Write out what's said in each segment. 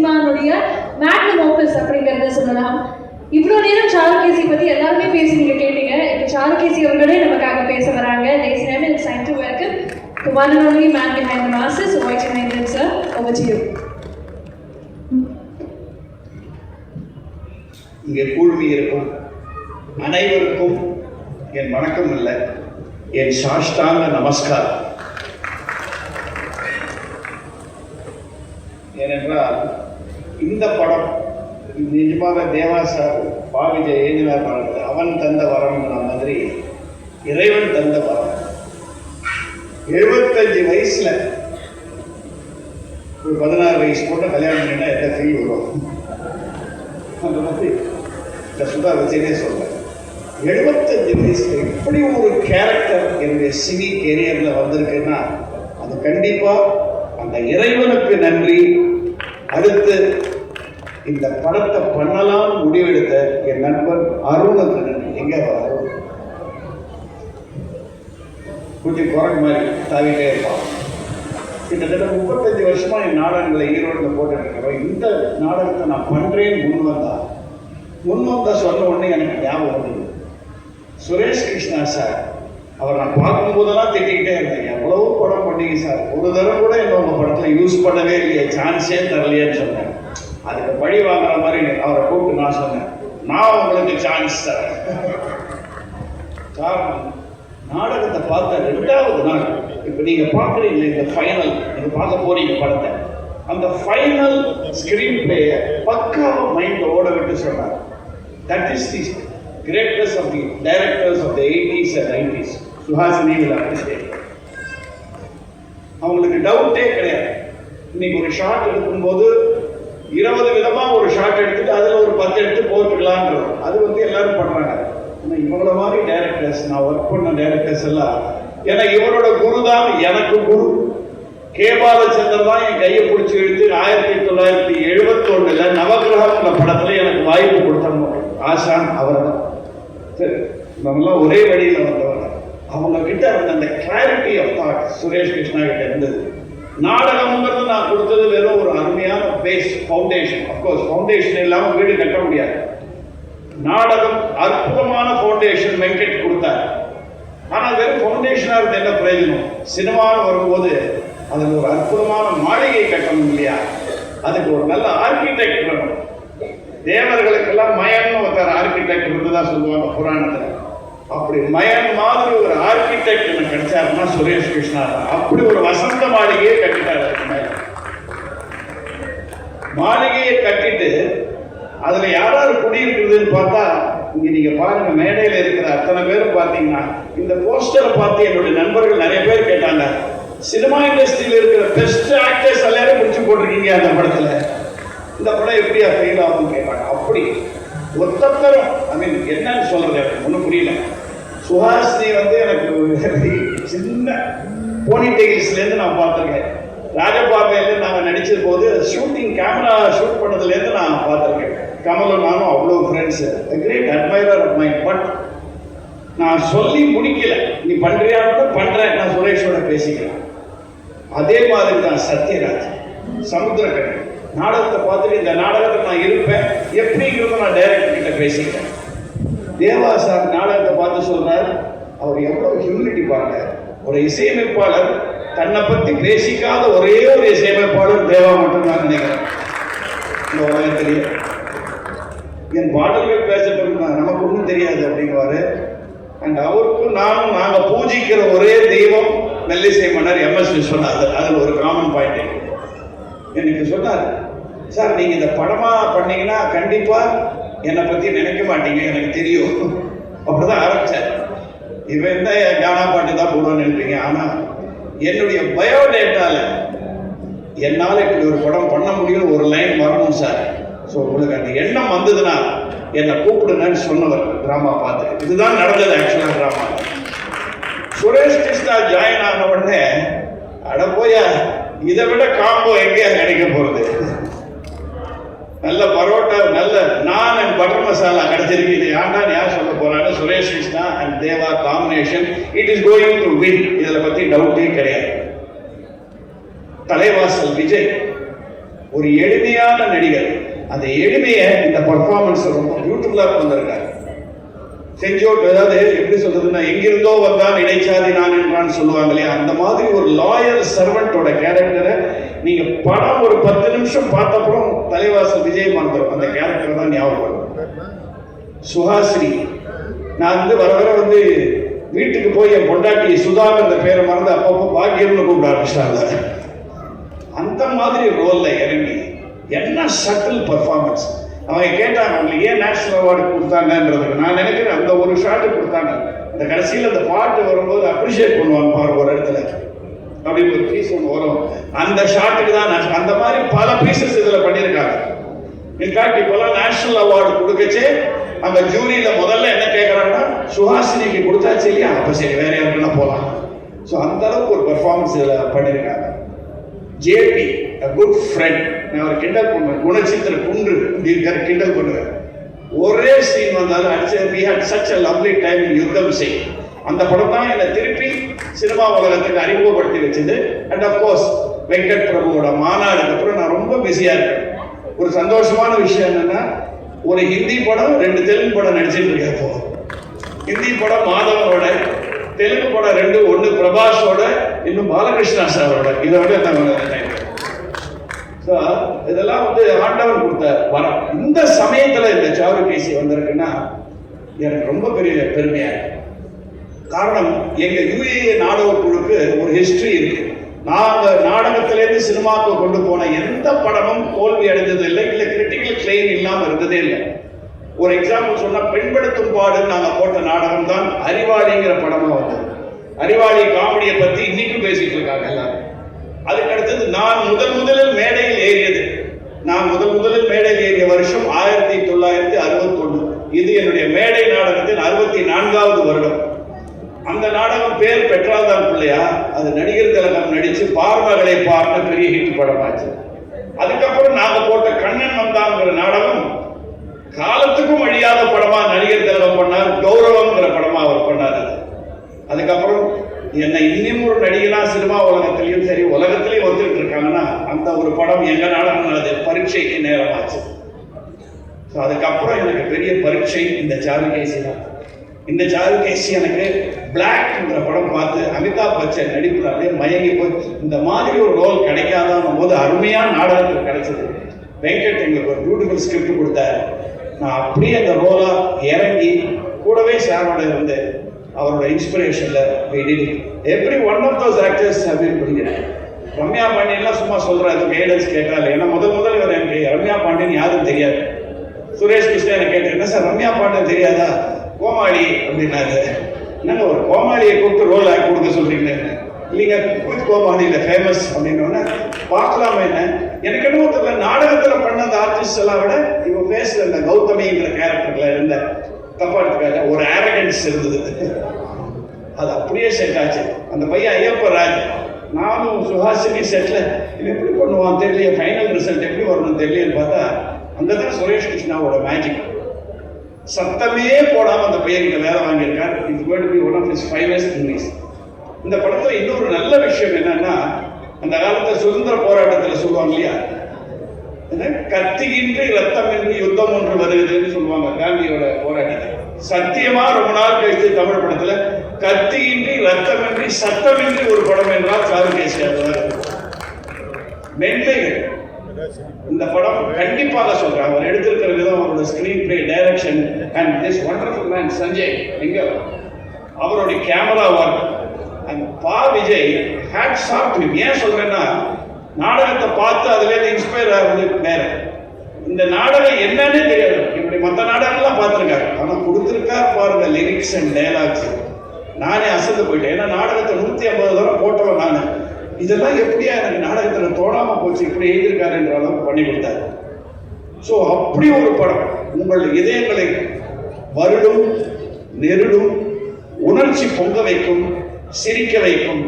சினிமாவுடைய Magnum ஓப்பஸ் அப்படிங்கிறத சொல்லலாம். இவ்வளோ நேரம் சாருகேசி பற்றி எல்லாருமே பேசி நீங்கள் கேட்டீங்க. இப்போ சாருகேசி அவர்களே நமக்காக பேச வராங்க. Let's name it's time to welcome to one and only man behind the masses voice minded sir over to you இங்கே கூழ்மி இருக்கும். அனைவருக்கும் என் வணக்கம் இல்லை என் சாஷ்டாங்க நமஸ்காரம். ஏனென்றால் இந்த படம் நிஜமாக தேவா சார் பாவிஜ எழுதினார் படத்தை அவன் தந்த வரம்ங்கிற மாதிரி இறைவன் தந்த வரம் எழுபத்தஞ்சு வயசுல ஒரு பதினாறு வயசு போட்டு கல்யாணம் பண்ணினா எந்த ஃபீல் வரும்? அந்த மாதிரி இந்த சுதா விஜயனே சொல்றேன். எழுபத்தஞ்சு வயசுல எப்படி ஒரு கேரக்டர் என்னுடைய சினி கெரியர்ல வந்திருக்குன்னா அது கண்டிப்பா அந்த இறைவனுக்கு நன்றி. அடுத்து இந்த படத்தை பண்ணலாம் முடிவெடுத்த என் நண்பன் அருணுக்கு எங்க அருண் கொஞ்சம் குரங்கு மாதிரி தாவிட்டே இருப்பான். கிட்டத்தட்ட முப்பத்தஞ்சு வருஷமா என் நாடகங்களை ஈரோட்டில் போட்டுட்டு இருக்கிறோம் இந்த நாடகத்தை நான் பண்றேன்னு முன் வந்தா. முன் வந்தா சொன்ன உடனே எனக்கு ஞாபகம் வந்தது. சுரேஷ் கிருஷ்ணா சார் அவர் நான் பார்க்கும்போதெல்லாம் திட்டிக்கிட்டே இருந்தேன். எவ்வளவோ படம் பண்ணீங்க சார். ஒரு தடவை கூட என்ன உங்கள் படத்தில் யூஸ் பண்ணவே இல்லையே. சான்ஸே தரலையேன்னு சொன்னேன். அதுக்கு பழி வாங்குற மாதிரி அவரை கூப்பிட்டு நான் சொன்னேன். நான் உங்களுக்கு சான்ஸ் தரேன். காரணம் நாடகத்தை பார்த்த ரெண்டாவது நாள் இப்போ நீங்க பார்க்குறீங்க இந்த ஃபைனல் நீங்க பார்க்க போறீங்க படத்தை. அந்த ஃபைனல் ஸ்கிரீன் பிளேயை பக்காவ மைண்ட் ஓட விட்டு சொன்னார். That is the greatest of the directors of the eighties and nineties Suhasini will அவங்களுக்கு டவுட்டே கிடையாது. இன்னைக்கு ஒரு ஷாட் எடுக்கும்போது இருபது விதமாக ஒரு ஷாட் எடுத்துட்டு அதில் ஒரு பத்து எடுத்து போட்டுக்கலான்றது அது வந்து எல்லாரும் பண்ணுறாங்க ஆனால் இவங்கள மாதிரி டேரக்டர்ஸ் நான் ஒர்க் பண்ண டேரக்டர்ஸ் எல்லாம் ஏன்னா இவரோட குரு தான் எனக்கு குரு. கே பாலச்சந்தர் தான் என் கையை பிடிச்சி இழுத்து ஆயிரத்தி தொள்ளாயிரத்தி எழுபத்தி ஒண்ணுல படத்தில் எனக்கு வாய்ப்பு கொடுத்தாங்க ஆசான் அவர் தான் சரி நம்மளாம் ஒரே வழியில் வந்தவங்க. அவங்க கிட்ட இருந்த அந்த clarity of thought Suresh Krishna கிட்ட இருந்தது. நாடகம்ங்கிறது நான் கொடுத்தது வெறும் ஒரு அருமையான பேஸ் ஃபவுண்டேஷன் அப்கோர்ஸ் ஃபவுண்டேஷன் இல்லாமல் வீடு கட்ட முடியாது. நாடகம் அற்புதமான ஃபவுண்டேஷன் வெங்கட் கொடுத்தார். ஆனால் வெறும் ஃபவுண்டேஷனாக இருந்த என்ன பிரயோஜனம்? சினிமான்னு வரும்போது அதுக்கு ஒரு அற்புதமான மாளிகை கட்டணும் இல்லையா? அதுக்கு ஒரு நல்ல ஆர்கிடெக்ட் வேணும். தேவர்களுக்கெல்லாம் மயன்னு ஒருத்தர் ஆர்கிடெக்ட் இருந்ததா சொல்லுவாங்க புராணத்தில். அப்படி மயன் மாதிரி ஒரு ஆர்கிடெக்ட் எனக்கு கிடைச்சாருன்னா சுரேஷ் கிருஷ்ணா. அப்படி ஒரு வசந்த மாளிகையை கட்டிட்டாரு மாளிகையை கட்டிட்டு அதுல யாராவது குடியிருக்கிறதுன்னு பார்த்தா இங்க நீங்க பாருங்க மேடையில இருக்கிற அத்தனை பேரும் பாத்தீங்கன்னா இந்த போஸ்டரை பார்த்து என்னுடைய நண்பர்கள் நிறைய பேர் கேட்டாங்க சினிமா இண்டஸ்ட்ரியில் இருக்கிற பெஸ்ட் ஆக்டர்ஸ் எல்லாரும் முடிச்சு போட்டிருக்கீங்க அந்த படத்துல. இந்த படம் எப்படியா ஃபெயில் ஆகும்னு கேட்டாங்க. அப்படி ஒத்தத்தரும் ஐ மீன் என்னன்னு சொல்றது எனக்கு ஒன்றும் புரியல. சுஹாசினி வந்து எனக்கு சின்ன போனி டெயில்ஸ்லேருந்து நான் பார்த்துருக்கேன். ராஜபார்வையில் நாங்கள் நடிச்ச போது ஷூட்டிங் கேமரா ஷூட் பண்ணதுலேருந்து நான் பார்த்துருக்கேன். கமலும் நானும் அவ்வளோ friends great admirer of my but நான் சொல்லி முடிக்கல. நீ பண்ணுறியா கூட பண்ணுறேன் நான் சுரேஷோட பேசிக்கலாம் அதே மாதிரி தான் சத்யராஜ். சமுத்திரக்கணி நாடகத்தை பார்த்துட்டு இந்த நாடகத்தில் நான் இருப்பேன். எப்படிங்கிறத நான் டைரக்டர் கிட்ட பேசிக்கிறேன். தேவா சார் நாடகத்தை பார்த்து சொல்றார். அவர் எவ்வளவு ஹியூமிலிட்டி பாருங்க. ஒரு இசையமைப்பாளர் தன்னை பத்தி பேசிக்காத ஒரே ஒரு இசையமைப்பாளர் தேவா மட்டும்தான் நினைக்கிறேன். இந்த உலகத்திலேயே என் பாடல்கள் பேசப்படும் நமக்கு ஒன்றும் தெரியாது அப்படிங்குவாரு. அண்ட் அவருக்கும் நானும் நாங்கள் பூஜிக்கிற ஒரே தெய்வம் மெல்லிசை மன்னர் எம்எஸ் சொன்னார் விஸ்வநாதர். ஒரு காமன் பாயிண்ட் எனக்கு சொன்னார் சார் நீங்கள் இந்த படமாக பண்ணீங்கன்னா கண்டிப்பாக என்னை பத்தி நினைக்க மாட்டீங்க எனக்கு தெரியும். அப்படிதான் ஆரம்பிச்சார் இவன் தான் கானா பாட்டு தான் போடுவான்னு நினைப்பீங்க. ஆனா என்னுடைய பயோடேட்டால என்னால் இப்படி ஒரு படம் பண்ண முடியும் ஒரு லைன் வரணும் சார் ஸோ உங்களுக்கு அந்த எண்ணம் வந்ததுன்னா என்னை கூப்பிடுங்கன்னு சொன்னவர் டிராமா பார்த்து. இதுதான் நடந்தது ஆக்சுவலாக டிராமா சுரேஷ் கிருஷ்ணா ஜாயின் ஆன உடனே அட போயா இதை விட காம்போ எங்கேயா கிடைக்க போகிறது நல்ல பரோட்டா நல்ல நான் அண்ட் பட்டர் மசாலா கிடைச்சிருக்கு. இது யாண்டான்னு யார் சொல்ல போறாங்க? Suresh Krishna and Deva combination it is going to win இதில் பற்றி டவுட்டே கிடையாது. தலைவாசல் விஜய் ஒரு எளிமையான நடிகர். அந்த எளிமையை இந்த பர்ஃபார்மன்ஸ் ரொம்ப பியூட்டிஃபுல்லாக வந்திருக்காரு செஞ்சோட் அதாவது எப்படி சொல்றதுன்னா எங்கிருந்தோ வந்தான் இடைச்சாதி நான் என்றான்னு சொல்லுவாங்க இல்லையா அந்த மாதிரி ஒரு லாயல் சர்வெண்டோட கேரக்டரை நீங்க படம் ஒரு பத்து நிமிஷம் பார்த்தப்பறம் தலைவாசல் விஜய் மந்திரம் அந்த கேரக்டர் தான் ஞாபகம் சுஹாஸ்ரீ நான் வந்து வர வர வந்து வீட்டுக்கு போய் என் பொண்டாட்டி சுதாகர் அந்த பேரை மறந்து அப்பப்போ பாக்கியம்னு கூப்பிட ஆரம்பிச்சிட்டாங்க அந்த மாதிரி ரோல்ல இறங்கி என்ன சட்டில் பர்ஃபார்மன்ஸ் அவங்க கேட்டாங்க அவங்களுக்கு ஏன் நேஷனல் அவார்டு கொடுத்தாங்கன்றதுக்கு? நான் நினைக்கிறேன் அந்த ஒரு ஷாட்டு கொடுத்தாங்க. இந்த கடைசியில் அந்த பாட்டு வரும்போது அப்ரிஷியேட் பண்ணுவாங்க பாரு ஒரு இடத்துல. அப்படி ஒரு பீஸ் ஒன்று வரும். அந்த ஷாட்டுக்கு தான் நான் அந்த மாதிரி பல பீசஸ் இதில் பண்ணியிருக்காங்க. இன்ஃபேக்ட் இப்போல்லாம் நேஷனல் அவார்டு கொடுக்கச்சே அந்த ஜூரியில் முதல்ல என்ன கேட்குறாங்கன்னா சுஹாசினிக்கு கொடுத்தாச்சு இல்லையா? அப்போ சரி வேற யாருக்குன்னா போகலாம் ஸோ அந்த அளவுக்கு ஒரு பெர்ஃபார்மன்ஸ் இதில் பண்ணியிருக்காங்க. ஜேபி அ குட் ஃப்ரெண்ட் அவர் கிண்டல் பண்ணுவேன் குணச்சித்திர குன்று. இப்படி கிண்டல் பண்ணுவேன் ஒரே சீன் வந்தாலும் அடிச்சு we had such a lovely time Yuddham Sei அந்த படம் தான் என்னை திருப்பி சினிமா உலகத்துக்கு அறிமுகப்படுத்தி வச்சது. அண்ட் அஃப்கோர்ஸ் வெங்கட் பிரபுவோட மாநாடுக்கு அப்புறம் நான் ரொம்ப பிஸியாக இருக்கேன். ஒரு சந்தோஷமான விஷயம் என்னன்னா ஒரு ஹிந்தி படம் ரெண்டு தெலுங்கு படம் நடிச்சிட்டு இருக்கேன் ஹிந்தி படம் மாதவனோட தெலுங்கு படம் ரெண்டு ஒன்று பிரபாஷோட இன்னும் பாலகிருஷ்ணா சாரோட. இதை விட நாங்கள் இதெல்லாம் வந்து ஆண்டவன் கொடுத்த வரம். இந்த சமயத்தில் இந்த சாரு பேசி வந்திருக்குன்னா எனக்கு ரொம்ப பெரிய பெருமையா இருக்கு. காரணம் எங்க யூஏ நாடக குழுக்கு ஒரு ஹிஸ்டரி இருக்கு. நாங்க நாடகத்திலேருந்து சினிமாவுக்கு கொண்டு போன எந்த படமும் தோல்வி அடைஞ்சது இல்லை இல்லை கிரிட்டிக்கல் கிளைம் இல்லாம இருந்ததே இல்லை. ஒரு எக்ஸாம்பிள் சொன்னா பெண்படுத்தும் பாடுன்னு நாங்க போட்ட நாடகம் தான் அறிவாளிங்கிற படமா வந்தது. அறிவாளி காமெடியை பத்தி இன்னைக்கும் பேசிட்டு இருக்காங்க எல்லாரும். அதுக்கடுத்தது நான் முதல் முதலில் மேடையில் ஏறியது. நான் முதல் முதலில் மேடையில் ஏறிய வருஷம் ஆயிரத்தி தொள்ளாயிரத்தி அறுபத்தி ஒன்று இது என்னுடைய மேடை நாடகத்தின் அறுபத்தி நான்காவது வருடம். அந்த நாடகம் பேர் பெற்றால்தான் பிள்ளையா? அது நடிகர் திலகம் நடிச்சு பார்மகளை பார்த்து பெரிய ஹிட் படமாச்சு. அதுக்கப்புறம் நாங்க போட்ட கண்ணன் வந்தாங்கிற நாடகம் காலத்துக்கும் அழியாத படமா நடிகர் திலகம் பண்ணார் கௌரவம்ங்கிற படமா அவர் பண்ணார் அதுக்கப்புறம் என்னை இன்னும் ஒரு நடிகனா சினிமா உலகத்திலையும் சரி உலகத்திலையும் வந்துட்டு இருக்காங்கன்னா அந்த ஒரு படம் எங்க நாடகம் அது பரீட்சைக்கு நேரமாச்சு. ஸோ அதுக்கப்புறம் எனக்கு பெரிய பரீட்சை இந்த சாருகேசி தான் இந்த சாருகேசி எனக்கு பிளாக்ன்ற படம் பார்த்து அமிதாப் பச்சன் நடிப்புல அப்படியே மயங்கி போய் இந்த மாதிரி ஒரு ரோல் கிடைக்காதான் போது அருமையான நாடகத்தில் கிடைச்சது. வெங்கட் எங்களுக்கு ஒரு பியூட்டிஃபுல் ஸ்கிரிப்ட் கொடுத்தாரு. நான் அப்படியே அந்த ரோலாக இறங்கி கூடவே சாரோட இருந்து அவரோட இன்ஸ்பிரேஷன்ல every one of those actors அப்படின்னு பிடிக்கிறேன் ரம்யா பாண்டியன்லாம் சும்மா சொல்றாரு கைடன்ஸ் கேட்டாலே ஏன்னா முதல் முதல் இவர் எனக்கு ரம்யா பாண்டியன் யாரும் தெரியாது. சுரேஷ் கிருஷ்ணா எனக்கு கேட்டேன் என்ன சார் ரம்யா பாண்டியன் தெரியாதா? கோமாளி அப்படின்னாரு. என்னங்க ஒரு கோமாளியை கூப்பிட்டு ரோல் ஆக்கி கொடுக்க சொல்றீங்க இல்லைங்க குக் கோமாளியில் ஃபேமஸ் அப்படின்னோடனே பார்க்கலாமா என்ன? எனக்கு என்னமோ தெரியல நாடகத்தில் பண்ண அந்த ஆர்டிஸ்ட் எல்லாம் விட இவன் பேசுகிற இந்த கௌதமிங்கிற கேரக்டரில் இருந்த தப்பா எடுத்துக்காத ஒரு ஆரகன்ஸ் இருந்தது. அது அப்படியே செட் ஆச்சு. அந்த பையன் ஐயப்ப ராஜ் நானும் சுஹாசினி செட்டில் இது எப்படி பண்ணுவான் தெரியல ஃபைனல் ரிசல்ட் எப்படி வரணும்னு தெரியலன்னு பார்த்தா அங்கே தான் சுரேஷ் கிருஷ்ணாவோட மேஜிக் சத்தமே போடாமல் அந்த பையன் இங்கே வேலை வாங்கியிருக்கார். இது going be one of five finest movies இந்த படத்தில் இன்னொரு நல்ல விஷயம் என்னன்னா அந்த காலத்தில் சுதந்திர போராட்டத்தில் சொல்லுவாங்க இல்லையா கத்துகின்ற கத்தியின்றி ரத்தமின்றி யுத்தம் ஒன்று வருகிறதுன்னு சொல்லுவாங்க காந்தியோட போராட்டத்தை. சத்தியமா ரொம்ப நாள் கழித்து தமிழ் படத்துல கத்தியின்றி ரத்தமின்றி சத்தமின்றி ஒரு படம் என்றால் சாருகேசி அதுதான் மென்மைகள். இந்த படம் கண்டிப்பாக சொல்றேன் அவர் எடுத்திருக்கிற விதம் அவரோட screenplay direction and this wonderful man Sanjay எங்க? அவருடைய கேமரா ஒர்க் அண்ட் பா விஜய் ஹேட் ஷாப் ஏன் சொல்றேன்னா நாடகத்தை பார்த்து அதுல இருந்து இன்ஸ்பயர் ஆகுது இந்த நாடகம் என்னன்னு தெரியாது. இப்படி மற்ற நாடகங்கள்லாம் பார்த்துருக்காரு. ஆனால் கொடுத்துருக்காரு பாருங்க லிரிக்ஸ் அண்ட் டைலாக்ஸ் நானே அசந்து போயிட்டேன். ஏன்னா நாடகத்தை நூற்றி ஐம்பது தடவை போட்டவன் நான். இதெல்லாம் எப்படியா எனக்கு நாடகத்தில் தோணாமல் போச்சு இப்படி எழுதியிருக்காருன்ற அளவுக்கு பண்ணி கொடுத்தாரு. ஸோ அப்படி ஒரு படம். உங்கள் இதயங்களை வருடும் நெருடும் உணர்ச்சி பொங்க வைக்கும் சிரிக்க வைக்கும்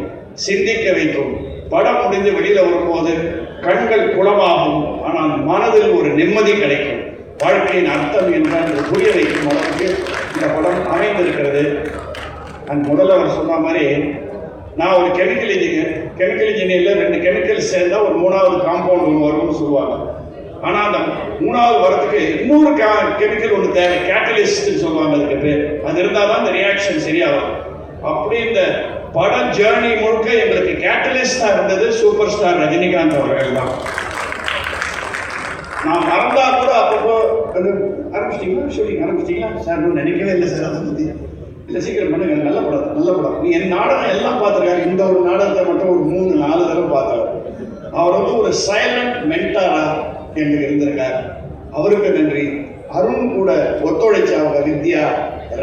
சிந்திக்க வைக்கும். படம் முடிந்து வெளியில் வரும்போது கண்கள் குளமாகும் ஆனால் மனதில் ஒரு நிம்மதி கிடைக்கும். வாழ்க்கையின் அர்த்தம் என்ன புரிய வைக்கும் அளவுக்கு இந்த படம் அமைந்திருக்கிறது. அண்ட் முதல்ல அவர் சொன்ன மாதிரி நான் ஒரு கெமிக்கல் இன்ஜினியர் கெமிக்கல் இன்ஜினியரில் ரெண்டு கெமிக்கல் சேர்ந்தால் ஒரு மூணாவது காம்பவுண்ட் ஒன்று வரும்னு சொல்லுவாங்க. ஆனால் அந்த மூணாவது வரத்துக்கு இன்னொரு கெமிக்கல் ஒன்று தேவை கேட்டலிஸ்ட்னு சொல்லுவாங்க அதுக்கு பேர். அது இருந்தால் தான் அந்த ரியாக்ஷன் சரியாகும் அப்படி இந்த பட ஜேர்னி முழுக்க எங்களுக்கு கேட்டலிஸ்டா இருந்தது சூப்பர் ஸ்டார் ரஜினிகாந்த் அவர்கள் தான். நான் மறந்தா கூட அப்பப்போ அது ஆரம்பிச்சிட்டீங்களா? ஷூட்டிங் ஆரம்பிச்சிட்டீங்களா? சார் நான் நினைக்கவே இல்லை சார் அதை பற்றி இல்லை சீக்கிரம் பண்ணுங்க நல்ல படம் நல்ல படம். நீ என் நாடகம் எல்லாம் பார்த்துருக்காரு. இந்த ஒரு நாடகத்தை மட்டும் ஒரு மூணு நாலு தடவை பார்த்தாரு. அவர் வந்து ஒரு சைலண்ட் மென்டாரா எங்களுக்கு இருந்திருக்கார். அவருக்கு நன்றி. அருண் கூட ஒத்துழைச்ச அவங்க வித்யா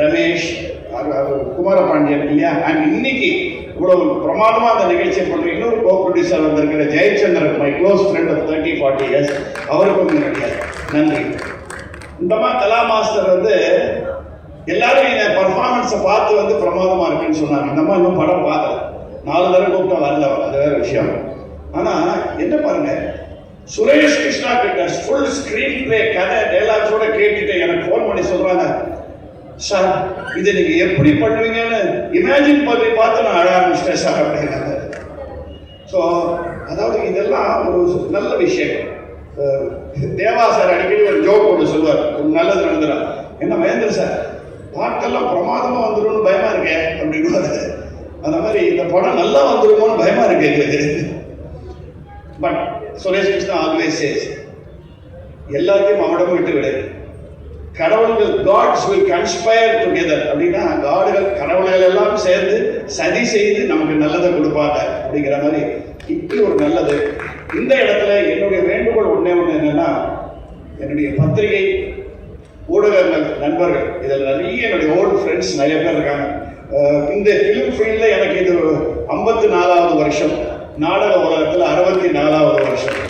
ரமேஷ் குமார அவர் குமாரபாண்டியன் இல்லையா? அண்ட் இன்னைக்கு இவ்வளவு பிரமாதமா அந்த நிகழ்ச்சியை பண்ற இன்னொரு கோ ப்ரொடியூசர் வந்திருக்கிற Jayachandran my close friend of thirty forty years அவருக்கும் என்னுடைய நன்றி. இந்த மாதிரி கலா மாஸ்டர் வந்து எல்லாரும் இந்த பர்ஃபார்மன்ஸை பார்த்து வந்து பிரமாதமா இருக்குன்னு சொன்னாங்க. இந்த மாதிரி இன்னும் படம் பார்க்கல. நாலு தடவை கூப்பிட்டா வரல அது வேற விஷயம். ஆனா என்ன பாருங்க. சுரேஷ் கிருஷ்ணா கிட்ட ஃபுல் ஸ்கிரீன் பிளே கதை டைலாக்ஸோட கேட்டுட்டு எனக்கு ஃபோன் பண்ணி சொல்றாங்க. சார் இதை நீங்க எப்படி பண்ணுவீங்கன்னு இமேஜின் பண்ணி பார்த்து நான் அழ ஆரம்பிச்சிட்டேன் சார் அப்படின்னாங்க ஸோ அதாவது இதெல்லாம் ஒரு நல்ல விஷயம். தேவா சார் அடிக்கடி ஒரு ஜோக் ஒன்று சொல்லுவார். ஒரு நல்லது நடந்துடும் என்ன மகேந்திர சார் பாட்டெல்லாம் பிரமாதமாக வந்துரும்னு பயமா இருக்கே அப்படின்னு அந்த மாதிரி இந்த படம் நல்லா வந்துருமோன்னு பயமா இருக்கு எங்களுக்கு but Suresh Krishna always says எல்லாத்தையும் அவனிடம் விட்டு விடு. கடவுள்கள் காட்ஸ் வில் கன்ஸ்பயர் டுகெதர் அப்படின்னா காடுகள் கடவுள்கள் எல்லாம் சேர்ந்து சதி செய்து நமக்கு நல்லதை கொடுப்பாங்க அப்படிங்கிற மாதிரி இப்படி ஒரு நல்லது. இந்த இடத்துல என்னுடைய வேண்டுகோள் ஒன்றே ஒன்று என்னன்னா என்னுடைய பத்திரிகை ஊடகங்கள் நண்பர்கள் இதில் நிறைய என்னுடைய ஓல்டு ஃப்ரெண்ட்ஸ் நிறைய பேர் இருக்காங்க. இந்த ஃபிலிம் ஃபீல்டில் எனக்கு இது ஐம்பத்தி நாலாவது வருஷம் நாடக உலகத்தில் அறுபத்தி நாலாவது வருஷம்.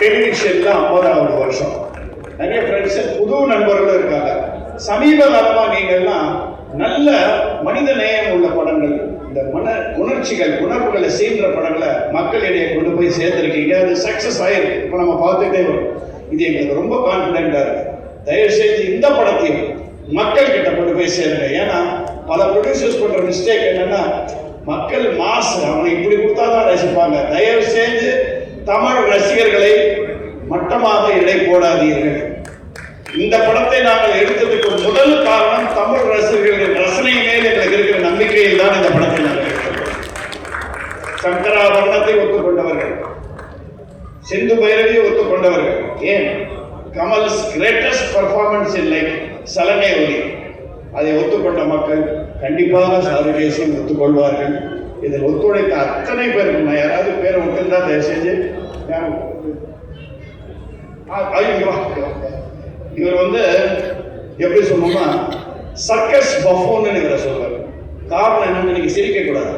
டெலிவிஷனில் ஐம்பதாவது வருஷம். நிறைய ஃப்ரெண்ட்ஸ் புது நண்பர்களும் இருக்காங்க. சமீப காலமா நீங்கள்லாம் நல்ல மனித நேயம் உள்ள படங்கள் இந்த மன உணர்ச்சிகள் உணர்வுகளை சீன்ற படங்களை மக்களிடையே கொண்டு போய் சேர்த்திருக்கீங்க. அது சக்சஸ் ஆயிருக்கு. இப்போ நம்ம பார்த்துட்டே வரும். இது எங்களுக்கு ரொம்ப கான்ஃபிடென்ட்டாக இருக்கு. தயவு செய்து இந்த படத்தையும் மக்கள் கிட்ட கொண்டு போய் சேருங்க. ஏன்னா பல ப்ரொடியூசர்ஸ் பண்ற மிஸ்டேக் என்னன்னா மக்கள் மாஸ் அவனை இப்படி கொடுத்தா தான் ரசிப்பாங்க. தயவு செய்து தமிழ் ரசிகர்களை மட்டமாக எடை போடாதீர்கள். இந்த படத்தை நாங்கள் எடுத்ததுக்கு முதல் காரணம் தமிழ் ரசிகர்களின் ரசனை மேல் எங்களுக்கு இருக்கிற நம்பிக்கையில் தான் இந்த படத்தை நாங்கள் சங்கராபரணத்தை ஒத்துக்கொண்டவர்கள் சிந்து பைரவியை ஒத்துக்கொண்டவர்கள். ஏன்? Kamal's greatest performance in life Salangai Oli அதை ஒத்துக்கொண்ட மக்கள் கண்டிப்பாக சாருகேசியம் ஒத்துக்கொள்வார்கள். இதில் ஒத்துழைத்த அத்தனை பேருக்கும் நான் யாராவது பேரை விட்டுருந்தா தயவு செஞ்சு ஐயோ, இவர் வந்து எப்படி சொல்லணும்னா சர்க்கஸ் பஃபோன்னு இவரை சொல்றாரு. காரணம் என்னன்னு நீங்க சிரிக்க கூடாது.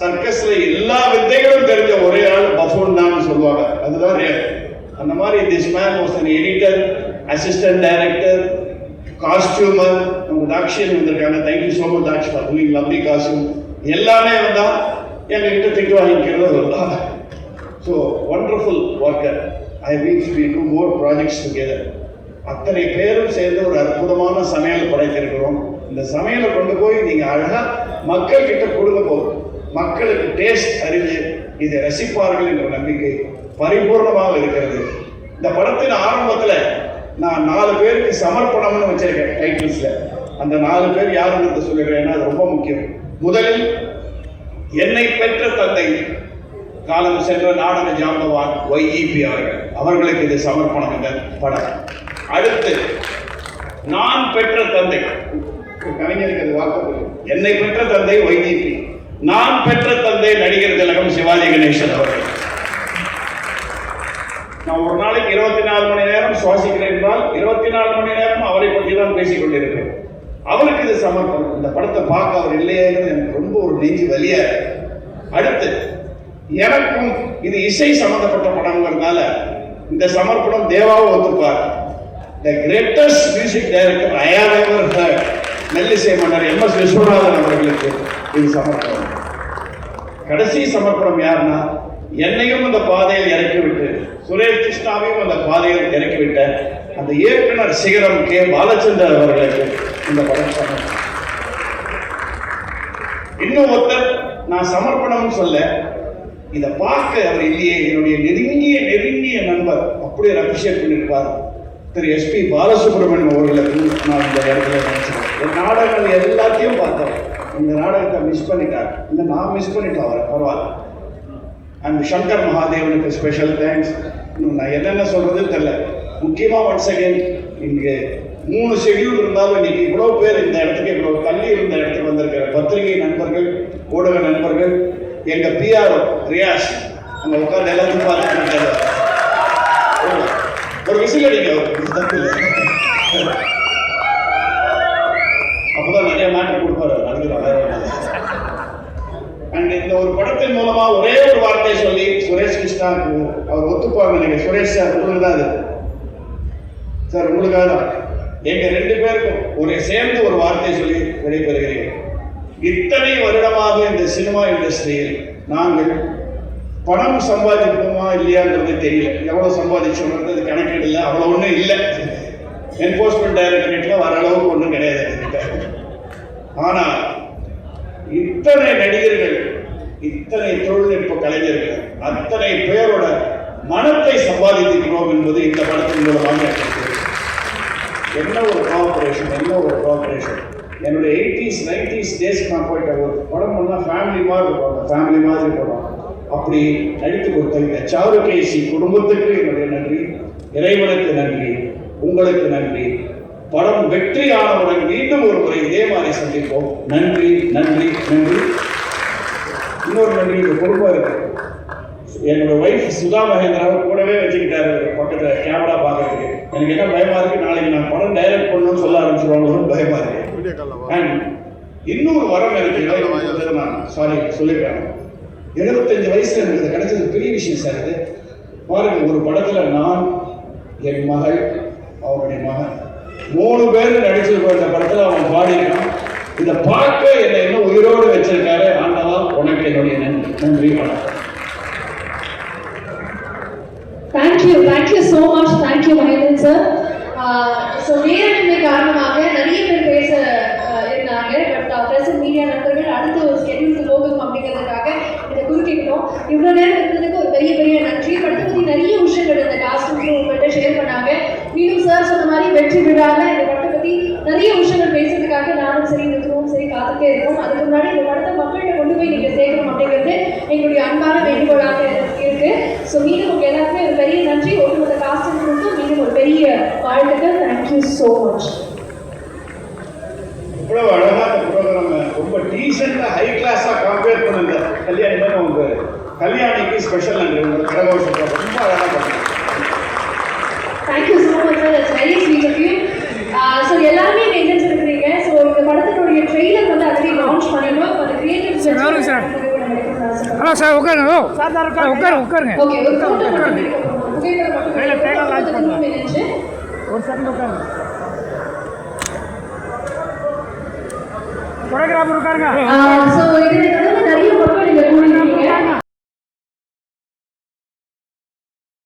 சர்க்கஸ்ல எல்லா வித்தைகளும் தெரிஞ்ச ஒரே ஆள் பஃபோன் தான் சொல்லுவாங்க. அதுதான் அந்த மாதிரி this man was an editor assistant director costumer நம்ம தாக்ஷியன் வந்திருக்காங்க. Thank you so much Daksh for doing lovely costume எல்லாமே வந்தா எங்ககிட்ட திட்டு வாங்கிக்கிறது வருதா so wonderful worker I means we do more projects together அத்தனை பேரும் சேர்ந்து ஒரு அற்புதமான சமையல் படைத்திருக்கிறோம். இந்த சமையலை கொண்டு போய் நீங்கள் அழகாக மக்கள் கிட்ட கொடுக்க போதும். மக்களுக்கு டேஸ்ட் அறிந்து இதை ரசிப்பார்கள் என்ற நம்பிக்கை பரிபூர்ணமாக இருக்கிறது. இந்த படத்தின் ஆரம்பத்தில் நான் நாலு பேருக்கு சமர்ப்பணம்னு வச்சிருக்கேன் டைட்டில்ஸில் அந்த நாலு பேர் யாருன்னு சொல்லிடுறேன்னா ஏன்னா அது ரொம்ப முக்கியம். முதலில் என்னை பெற்ற தந்தை காலம் சென்ற நாடக ஜாம்பவான் ஒய்இபி அவர்கள். அவர்களுக்கு இது சமர்ப்பணம் என்ற படம். அடுத்து நான் பெற்ற தந்தை. கவிஞருக்கு அது வாக்கப்படும் என்னை பெற்ற தந்தை ஒய்இபி நான் பெற்ற தந்தை நடிகர் திலகம் சிவாஜி கணேசன் அவர்கள். நான் ஒரு நாளைக்கு இருபத்தி நாலு மணி நேரம் சுவாசிக்கிறேன் என்றால் இருபத்தி நாலு மணி நேரம் அவரை பற்றி தான் பேசிக் கொண்டிருப்பேன். அவருக்கு இது சமர்ப்பணம். இந்த படத்தை பார்க்க அவர் இல்லையேங்கிறது எனக்கு ரொம்ப ஒரு நெஞ்சு வலியா அடுத்து எனக்கும் இது இசை சம்பந்தப்பட்ட படங்கிறதுனால இந்த சமர்ப்பணம் தேவாவை ஒத்துப்பார். The greatest music director I have ever மெல்லிசை மன்னர் எம் எஸ் விஸ்வநாதன் அவர்களுக்கு இது சமர்ப்பணம். கடைசி சமர்ப்பணம் யாருன்னா என்னையும் அந்த பாதையில் இறக்கிவிட்டு சுரேஷ் கிருஷ்ணாவையும் அந்த பாதையில் இறக்கிவிட்ட அந்த இயக்குனர் சிகரம் கே. பாலச்சந்தர் அவர்களுக்கு இந்த படம் சமர்ப்பணம். இன்னும் ஒருத்தர் நான் சமர்ப்பணம்னு சொல்ல இதை பார்க்க அவர் இல்லையே. என்னுடைய நெருங்கிய நெருங்கிய நண்பர் அப்படியே அப்ரிஷியேட் பண்ணியிருப்பார் திரு எஸ்பி பாலசுப்ரமணியம் அவர்களை நான் இந்த இடத்துல நினைச்சேன். நாடகங்கள் எல்லாத்தையும் பார்த்தோம். இந்த நாடகத்தை மிஸ் பண்ணிட்டார். இந்த நான் மிஸ் பண்ணிட்டோம் அவரை. பரவாயில்ல. அண்ட் சங்கர் மகாதேவனுக்கு ஸ்பெஷல் தேங்க்ஸ் நான் என்னென்ன சொல்கிறதுன்னு தெரியல. முக்கியமா ஒன்ஸ் அகேன் இங்கே மூணு ஷெட்யூல் இருந்தாலும் இன்னைக்கு இவ்வளோ பேர் இந்த இடத்துக்கு இவ்வளோ தள்ளி இருந்த இடத்துக்கு வந்திருக்கிற பத்திரிகை நண்பர்கள் ஊடக நண்பர்கள் எங்க பிஆர் ரியாஸ் அங்க உட்காந்து எல்லாத்தையும் பார்த்துட்டு இருக்காரு. ஒரு விசில் அடிங்க. அப்பதான் நிறைய மாற்றம் கொடுப்பாரு. அண்ட் இந்த ஒரு படத்தின் மூலமா ஒரே ஒரு வார்த்தை சொல்லி சுரேஷ் கிருஷ்ணா அவர் ஒத்துப்பாங்க நீங்க சுரேஷ் சார் உங்களுக்கு தான் அது. சார் உங்களுக்காக தான். எங்க ரெண்டு பேருக்கும் ஒரு சேர்ந்து ஒரு வார்த்தை சொல்லி விடைபெறுகிறேன். இத்தனை வருடமாக இந்த சினிமா இண்டஸ்ட்ரியில் நாங்கள் பணம் சம்பாதிப்போமா இல்லையான்றது தெரியல. எவ்வளவு சம்பாதிச்சோம்ன்றது கணக்கீடு இல்லை அவ்வளோ ஒன்றும் இல்லை. என்போர்ஸ்மெண்ட் டைரக்டரேட்ல வர அளவுக்கு ஒன்றும் கிடையாது ஆனால் இத்தனை நடிகர்கள் இத்தனை தொழில்நுட்ப கலைஞர்கள் அத்தனை பேரோட மனத்தை சம்பாதித்திருக்கிறோம் என்பது இந்த படத்தின் மூலமாக என்ன ஒரு கோஆபரேஷன் என்ன ஒரு கோஆபரேஷன் என்னுடைய எயிட்டிஸ் நைன்டிஸ் டேஸ்க்கு நான் போயிட்ட ஒரு படம் பண்ணால் ஃபேமிலி மாதிரி இருக்கும். அந்த ஃபேமிலி மாதிரி படம் அப்படி நடித்து கொடுத்த சாருகேசி குடும்பத்துக்கு என்னுடைய நன்றி. இறைவனுக்கு நன்றி. உங்களுக்கு நன்றி. படம் வெற்றி ஆனவுடன் மீண்டும் ஒரு முறை இதே மாதிரி சந்திப்போம். நன்றி நன்றி நன்றி. இன்னொரு நன்றி இந்த குடும்பம் இருக்கு. என்னோட ஒய்ஃப் சுதா மகேந்திராவை கூடவே வச்சுக்கிட்டாரு பக்கத்துல கேமரா பார்க்கறதுக்கு. எனக்கு என்ன பயமா இருக்கு? நாளைக்கு நான் படம் டைரக்ட் பண்ணணும்னு சொல்ல ஆரம்பிச்சிருவாங்களோன்னு பயமா இருக்கு. இன்னொரு வரம் எனக்கு சாரி சொல்லிடுறேன் எழுபத்தஞ்சு வயசுல எனக்கு இது கிடைச்சது பெரிய விஷயம் சார் இது பாருங்க ஒரு படத்துல நான் என் மகள் அவருடைய மகன் மூணு பேர் நடிச்சிருக்கோம் இந்த படத்துல அவன் பாடினான் இதை பார்க்க என்னை இன்னும் உயிரோடு வச்சிருக்காரு. ஆண்டவா உனக்கு என்னுடைய நன்றி. நன்றி வணக்கம். Thank you thank you so much thank you Mahendran sir so நேரமின்மை காரணமாக நிறைய பேர் பேச ஆஹ், இருந்தாங்க பட் பிரசன்ட் மீடியா நண்பர்கள் அடுத்த ஒரு ஸ்கெடியூலுக்கு போகணும் அப்படிங்கிறதுக்காக இதை குறுக்கிட்டோம் இவ்வளோ நேரம் இருந்ததுக்கு ஒரு பெரிய பெரிய நன்றி படத்தை பற்றி நிறைய விஷயங்கள் இந்த காஸ்டியூம்ஸும் உங்கள்கிட்ட ஷேர் பண்ணாங்க மீண்டும் சார் சொன்ன மாதிரி வெற்றி விழாவில் இந்த படத்தை பற்றி நிறைய விஷயங்கள் பேசுறதுக்காக நானும் சரி நிறுவனமும் சரி காத்துட்டே இருக்கோம் அதுக்கு முன்னாடி இந்த படத்தை மக்கள்கிட்ட கொண்டு போய் நீங்கள் சேர்க்கணும் அப்படிங்கிறது எங்களுடைய அன்பான வேண்டுகோளாக இருக்கு ஸோ மீண்டும் உங்க எல்லாருக்குமே ஒரு பெரிய நன்றி ஒட்டுமொத்த காஸ்டியூம்ஸுக்கும் மீண்டும் ஒரு பெரிய வாழ்த்துக்கள் தேங்க்யூ ஸோ மச் இவ்வளவு அழகா இந்த ப்ரோக்ராம் ரொம்ப டீசெண்டா ஹை கிளாஸா கம்பேர் பண்ண இந்த கல்யாணி தான் உங்க கல்யாணிக்கு ஸ்பெஷல் நன்றி உங்க கரகோஷம் ரொம்ப அழகா பண்ணீங்க thank you so much sir it's very sweet of you so எல்லாருமே எங்கேஜிருக்கிறீங்க ஸோ இந்த படத்தினுடைய ட்ரெய்லர் வந்து ஆல்ரெடி லான்ச் பண்ணிட்டோம் இப்போ அந்த creative sir, sir. Hello sir உட்காருங்க. ஓ உட்காரு உட்காருங்க. ஓகே ஒரு ஃபோட்டோ நினைச்சு ஒரு செகண்ட் உட்காருங்க. கொரியோகிராஃபர் உட்காருங்க. ஸோ இது வந்து Hallelujah.